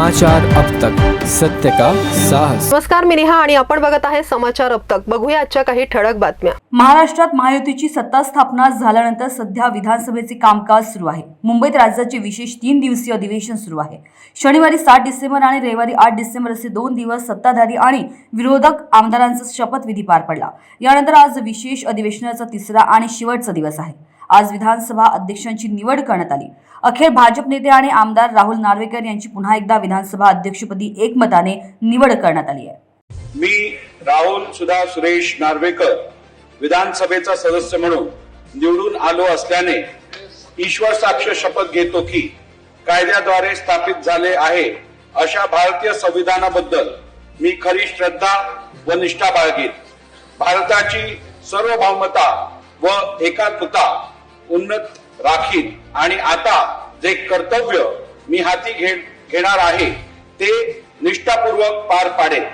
समाचार अब तक। सत्य का साहस। नमस्कार मी नेहा आणि आपण बघत आहे समाचार अब तक. बघूया आजच्या काही ठळक बातम्या. महाराष्ट्रात महायुतीची सत्ता स्थापना झाल्यानंतर सध्या विधानसभेचे कामकाज सुरू आहे. मुंबईत राज्याचे विशेष तीन दिवसीय अधिवेशन सुरू आहे. शनिवारी सात डिसेंबर आणि रविवारी आठ डिसेंबर असे दोन दिवस सत्ताधारी आणि विरोधक आमदारांचा शपथविधी पार पडला. यानंतर आज विशेष अधिवेशनाचा तिसरा आणि शेवटचा दिवस आहे. आज विधानसभा अध्यक्षांची निवड करण्यात आली. अखेर भाजप नेते आणि आमदार राहुल नार्वेकर यांची पुन्हा एकदा विधानसभा अध्यक्षपदी एकमताने निवड करण्यात आली आहे. मी राहुल सुधा सुरेश नार्वेकर विधानसभेचा सदस्य म्हणून निवडून आलो असल्याने ईश्वर साक्ष शपथ घेतो की कायद्याद्वारे स्थापित झाले आहे अशा भारतीय संविधानाबद्दल मी खरी श्रद्धा व निष्ठा बाळगीन. भारताची सर्वभौमता व एकात्मता उन्नत राखीन. आणि आता जे कर्तव्य मी हाती घे घेणार आहे ते निष्ठापूर्वक पार पाडेल